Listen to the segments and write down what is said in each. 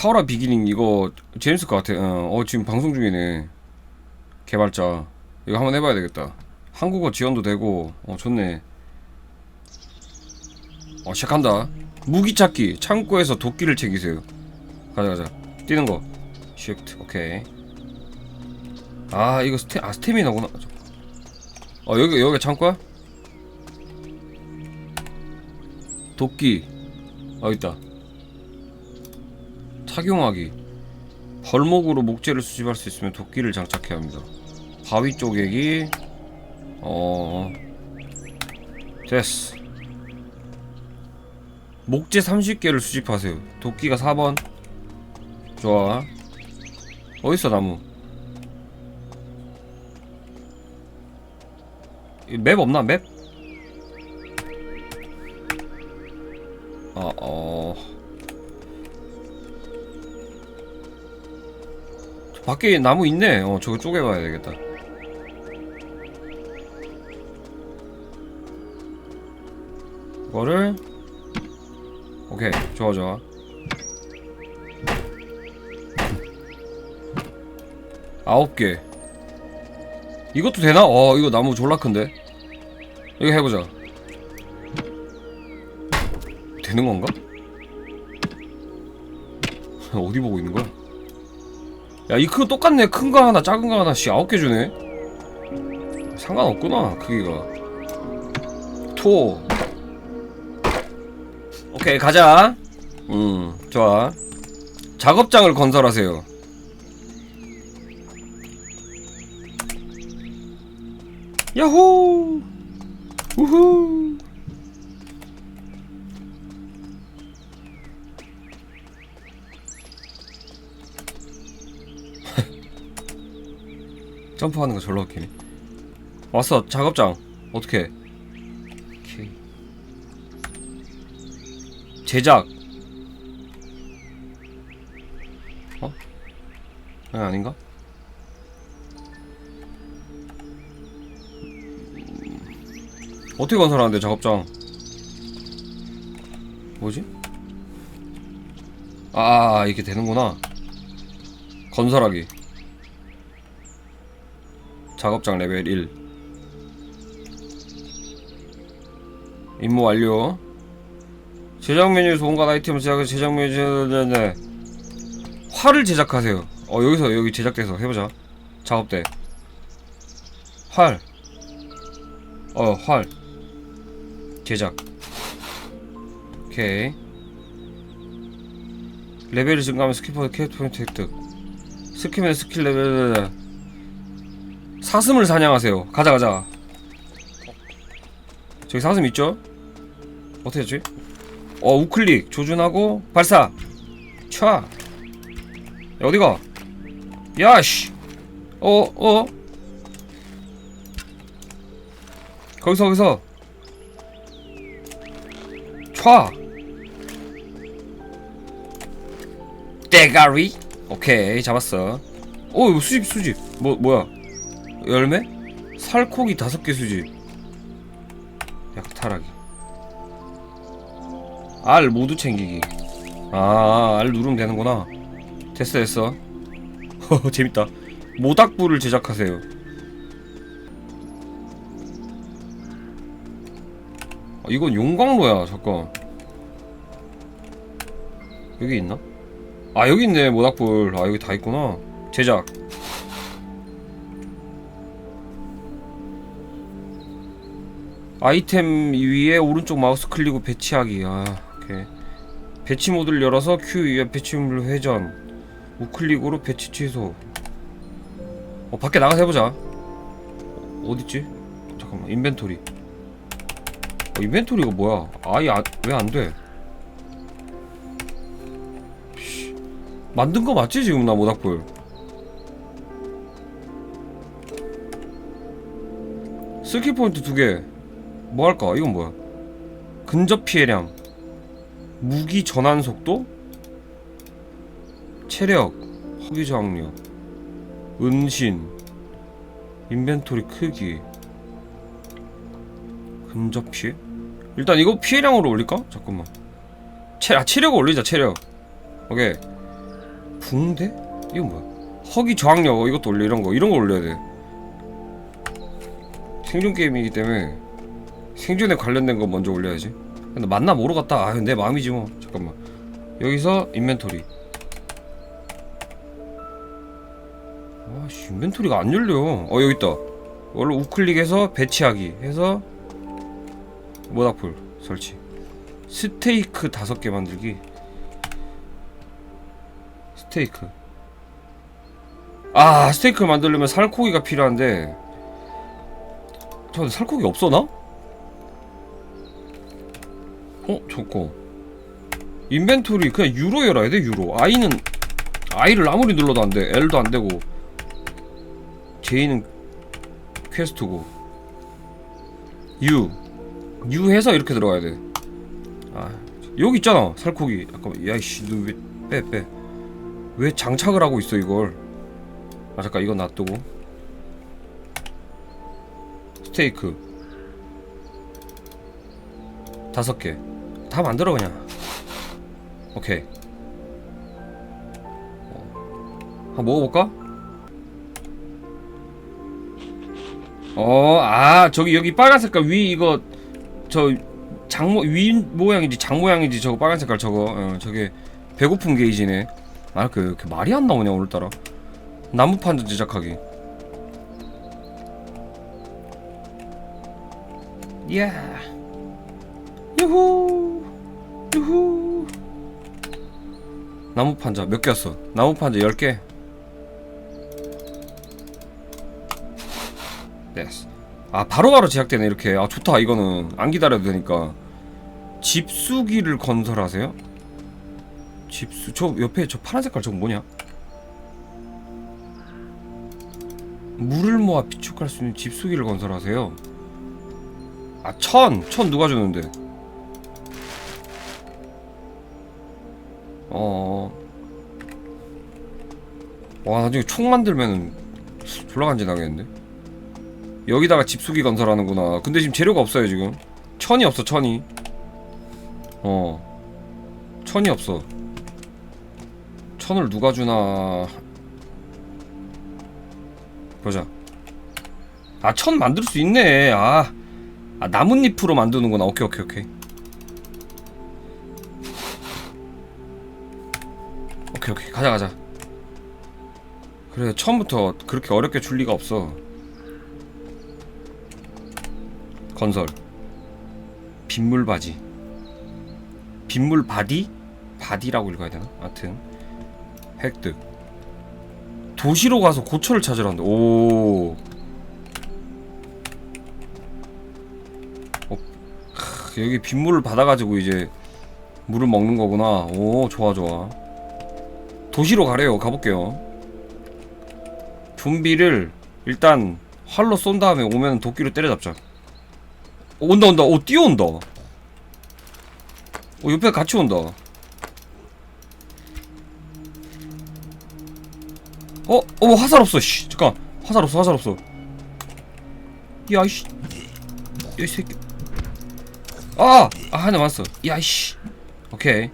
타워라 비기닝 이거 재밌을 것 같아. 어, 어 지금 방송 중이네. 개발자 이거 한번 해봐야 되겠다. 한국어 지원도 되고 어 좋네. 어 시작한다. 무기 찾기 창고에서 도끼를 챙기세요. 가자 가자. 뛰는 거. 쉬프트 오케이. 아 이거 스테 아 스태미나구나. 어 여기 여기 창고야? 도끼. 어 있다. 착용하기. 벌목으로 목재를 수집할 수 있으면 도끼를 장착해야 합니다. 바위 쪼개기. 어. 됐어. 목재 30개를 수집하세요. 도끼가 4번. 좋아. 어딨어 나무? 이맵 없나 맵? 어 어. 밖에 나무 있네. 어 저거 쪼개봐야 되겠다. 이거를 오케이 좋아 좋아. 아홉 개. 이것도 되나? 어 이거 나무 졸라 큰데. 이거 해보자. 되는 건가? 어디 보고 있는 거야? 야, 이큰 똑같네. 큰 거 하나, 작은 거 하나, 씨, 아홉 개 주네. 상관없구나, 크기가. 토. 오케이, 가자. 음, 좋아. 작업장을 건설하세요. 야호! 우후! 점프하는 거 졸라 웃기네. 왔어, 작업장. 어떻게? 오케이. 제작. 어? 아, 아닌가? 어떻게 건설하는데 작업장? 뭐지? 아 이렇게 되는구나. 건설하기. 작업장 레벨 1. 임무 완료. 제작 메뉴에서 온갖 아이템을 제작해 제작 메뉴 네 활을 제작하세요. 어 여기서 여기 제작돼서 해보자. 작업대. 활. 어 활. 제작 오케이 레벨이 증가하면 스킬 포인트 캐릭터 포인트 획득 스킬맨 스킬 레벨 사슴을 사냥하세요. 가자 가자. 저기 사슴 있죠? 어떻게 했지? 어 우클릭. 조준하고 발사. 촤. 야, 어디가? 야씨. 어 어? 거기서 거기서. 촤. 대가리? 오케이 잡았어. 오 수집 수집. 뭐 뭐야 열매? 살코기 다섯 개 수집. 약탈하기. 알 모두 챙기기. 아 알 누르면 되는구나. 됐어 됐어. 허허 재밌다. 모닥불을 제작하세요. 아, 이건 용광로야? 잠깐. 여기 있나? 아 여기 있네 모닥불. 아 여기 다 있구나. 제작 아이템 위에 오른쪽 마우스 클릭 후 배치하기 아 오케이 배치 모드를 열어서 Q 위에 배치물 회전 우클릭으로 배치 취소 어 밖에 나가서 해보자 어딨지? 잠깐만 인벤토리 어, 인벤토리가 뭐야? 아예 왜안 돼? 씨, 만든 거 맞지 지금 나 모닥불? 스킬 포인트 두 개. 뭐 할까? 이건 뭐야? 근접 피해량, 무기 전환 속도, 체력, 허기 저항력, 은신, 인벤토리 크기, 근접 피해? 일단 이거 피해량으로 올릴까? 잠깐만. 체, 아, 체력 올리자, 체력. 오케이. 붕대? 이건 뭐야? 허기 저항력 어, 이것도 올려 이런 거 이런 거 올려야 돼. 생존 게임이기 때문에 생존에 관련된 거 먼저 올려야지. 근데 만나 모르 갔다. 아, 내 마음이지 뭐. 잠깐만. 여기서 인벤토리. 아씨, 인벤토리가 안 열려. 어, 여기 있다. 원래 우클릭해서 배치하기 해서 모닥불 설치. 스테이크 다섯 개 만들기. 스테이크. 아, 스테이크 만들려면 살코기가 필요한데. 저 살코기 없어 나? 어, 저거. 인벤토리 그냥 유로 열어야 돼, 유로. I는 I를 아무리 눌러도 안 돼. L도 안 되고. J는 퀘스트고. U. U 해서 이렇게 들어가야 돼. 아, 여기 있잖아. 살코기. 잠깐만. 야이씨, 너 왜 빼, 빼. 왜 장착을 하고 있어, 이걸? 아, 잠깐. 이건 놔두고. 스테이크. 다섯 개. 다 만들어 그냥. 오케이. 어. 한번 먹어볼까? 어, 아, 저기 여기 빨간 색깔 위 이거 저 장모 위 모양인지 장 모양인지 저거 빨간 색깔 저거 어, 저게 배고픔 게이지네. 아, 그, 그 말이 안 나오냐 오늘따라. 나무 판자 제작하기. 예. 유후. 유후. 나무 판자 몇 개였어? 나무 판자 10개. 됐어. 아, 바로바로 제작되네, 이렇게. 아, 좋다, 이거는. 안 기다려도 되니까. 집수기를 건설하세요? 집수, 저 옆에 저 파란 색깔 저거 뭐냐? 물을 모아 비축할 수 있는 집수기를 건설하세요. 아, 천! 천 누가 주는데? 어. 와 나중에 총 만들면은 졸라 간지나겠는데? 여기다가 집수기 건설하는구나. 근데 지금 재료가 없어요 지금. 천이 없어 천이. 어. 천이 없어. 천을 누가 주나. 보자. 아 천 만들 수 있네. 아. 아 나뭇잎으로 만드는구나. 오케이 오케이 오케이. 오케이 오케이. 가자 가자. 그래 처음부터 그렇게 어렵게 줄 리가 없어. 건설. 빗물 바지. 빗물 바디? 바디라고 읽어야 되나? 하여튼. 획득. 도시로 가서 고철을 찾으란다. 오. 어, 크, 여기 빗물을 받아가지고 이제 물을 먹는 거구나. 오 좋아 좋아 도시로 가래요. 가볼게요. 좀비를 일단 활로 쏜 다음에 오면 도끼로 때려잡자. 어, 온다 온다. 오 뛰어온다. 오 옆에 같이 온다. 어? 어 화살 없어. 씨. 잠깐. 화살 없어. 화살 없어. 야이씨. 야이 새끼. 아! 아 하나 맞았어. 야이씨. 오케이.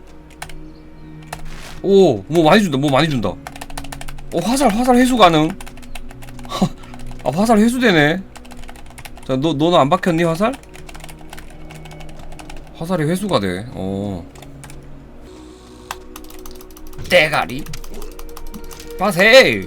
오, 뭐 많이 준다, 뭐 많이 준다. 어, 화살, 화살 회수 가능. 아, 화살 회수되네. 자, 너, 너는 안 박혔니, 화살? 화살이 회수가 돼, 어. 대가리. 빠세!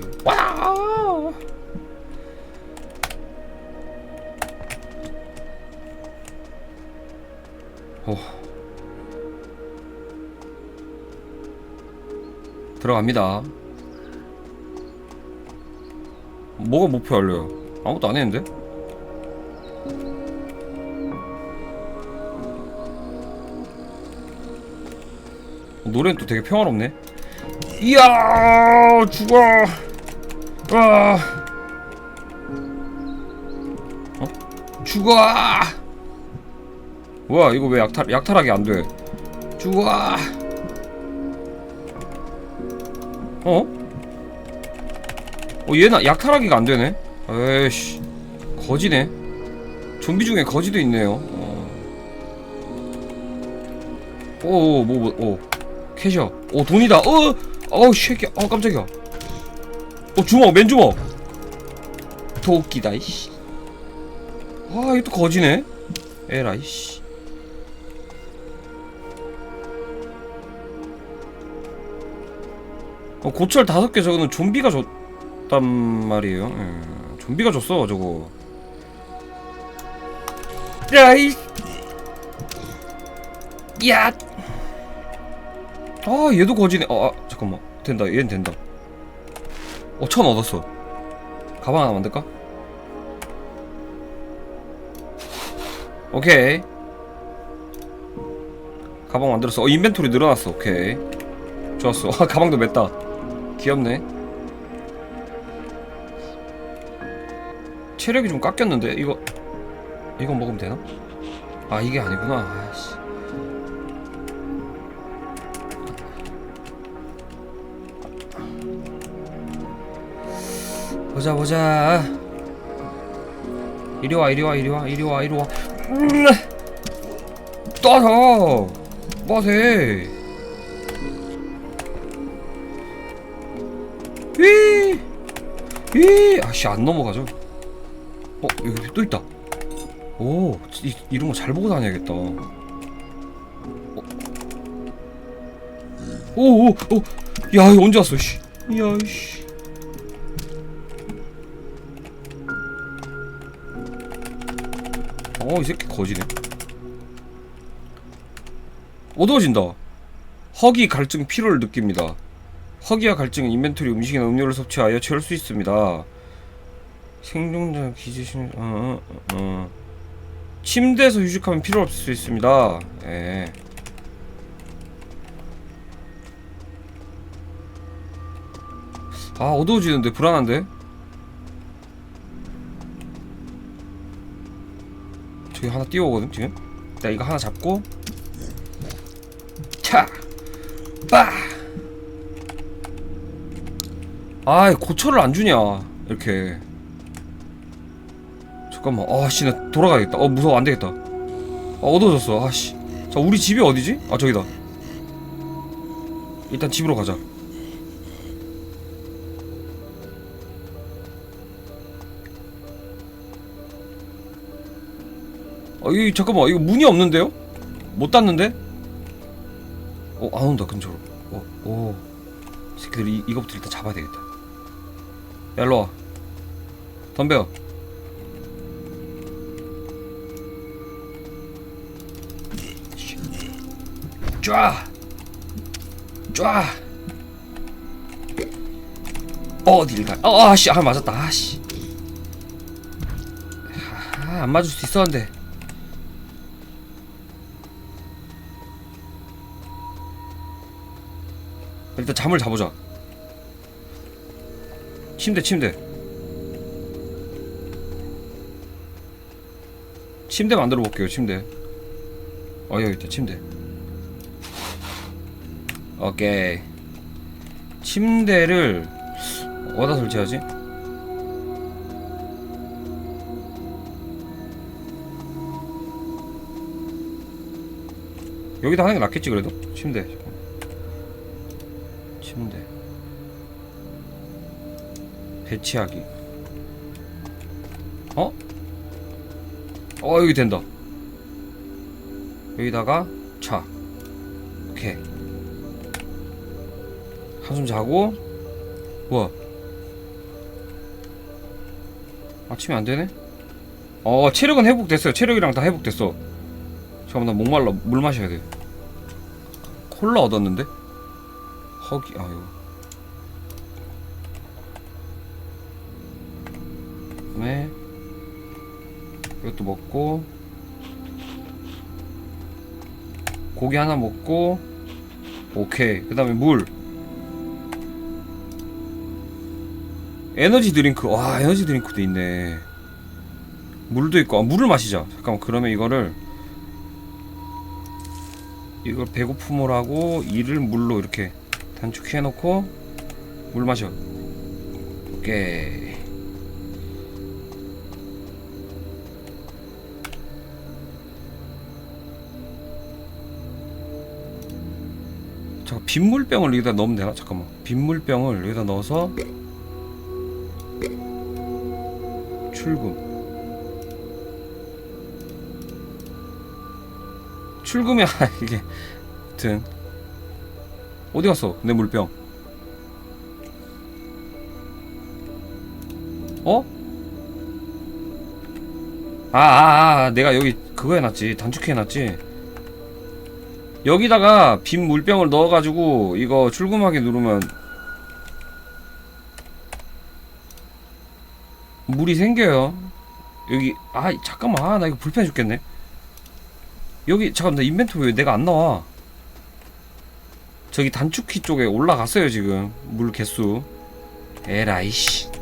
들어갑니다. 뭐가 목표 알려요? 아무것도 안 했는데? 노래는 또 되게 평화롭네. 이야 죽어. 와. 어? 죽어. 뭐야 이거 왜 약탈 약탈하기 안 돼? 죽어. 어? 어 얘는 약탈하기가 안 되네. 에이씨 거지네. 좀비 중에 거지도 있네요. 어. 오, 뭐, 뭐, 오, 캐셔. 오, 돈이다. 어, 어우 쉐끼 어 깜짝이야 어 주먹 맨 주먹 도끼다 이씨 아 이거 또 거지네 에라이 씨 어, 고철 다섯 개 저거는 좀비가 줬단 말이에요. 예, 좀비가 줬어 저거. 야이 야! 아 얘도 거지네. 어 아, 잠깐만. 된다 얘는 된다. 어천 얻었어. 가방 하나 만들까? 오케이. 가방 만들었어. 어 인벤토리 늘어났어. 오케이. 좋았어. 아 가방도 맸다 귀엽네. 체력이 좀 깎였는데? 이거 이거 먹으면 되나? 아 이게 아니구나. 아씨. 보자 보자. 이리 와 이리 와 이리 와 이리 와 이리 와. 음, 따서. 뭐하세 휘휘 아씨 안 넘어가죠 어 여기 또 있다 오 이, 이런 거 잘 보고 다녀야겠다 어. 오오오 야 이거 언제 왔어 씨 야씨 어, 이 새끼 거지네. 어두워진다. 허기 갈증 피로를 느낍니다. 허기와 갈증은 인벤토리 음식이나 음료를 섭취하여 채울 수 있습니다. 생존자 기지신 어, 어, 어. 침대에서 휴식하면 필요 없을 수 있습니다. 예. 아 어두워지는데 불안한데? 저기 하나 뛰어오거든 지금 나 이거 하나 잡고 차! 빠! 아이 고철을 안 주냐? 이렇게. 잠깐만. 아씨 나 돌아가야겠다. 어 무서워. 안 되겠다. 아 어두워졌어. 아씨. 자 우리 집이 어디지? 아 저기다. 일단 집으로 가자. 어, 이 잠깐만. 이거 문이 없는데요? 못 닫는데? 어, 안 온다 근처로. 어, 오, 새끼들 이 이거부터 일단 잡아야 되겠다. 야, 일로 와. 덤벼. 쫙, 쫙. 어딜 가? 어, 아 씨, 아 맞았다. 아 씨. 아, 안 맞을 수 있었는데. 일단 잠을 자보자. 침대, 침대. 침대 만들어 볼게요, 침대. 어, 여기 있다, 침대. 오케이. 침대를 어디다 설치하지? 여기다 하는 게 낫겠지, 그래도? 침대. 침대 배치하기. 어? 어 여기 된다. 여기다가 차. 오케이. 한숨 자고. 우와 아침에 안되네? 어 체력은 회복됐어요. 체력이랑 다 회복됐어. 잠깐만 나 목말라 물 마셔야 돼. 콜라 얻었는데? 허기 아유 이것도 먹고 고기 하나 먹고 오케이. 그 다음에 물. 에너지 드링크. 와 에너지 드링크도 있네. 물도 있고. 아, 물을 마시자. 잠깐만. 그러면 이거를 이걸 배고픔을 하고 이를 물로 이렇게 단축해 놓고 물 마셔. 오케이 빗물병을 여기다 넣으면 되나? 잠깐만 빗물병을 여기다 넣어서 출금 출금이 아 이게 하여튼 어디 갔어 내 물병 어? 아, 아, 아, 내가 여기 그거 해놨지. 단축해 놨지. 여기다가 빈 물병을 넣어가지고 이거 출금하게 누르면 물이 생겨요. 여기 아 잠깐만 아, 나 이거 불편해 죽겠네. 여기 잠깐 나 인벤토리 왜 내가 안 나와? 저기 단축키 쪽에 올라갔어요 지금 물 개수. 에라이씨.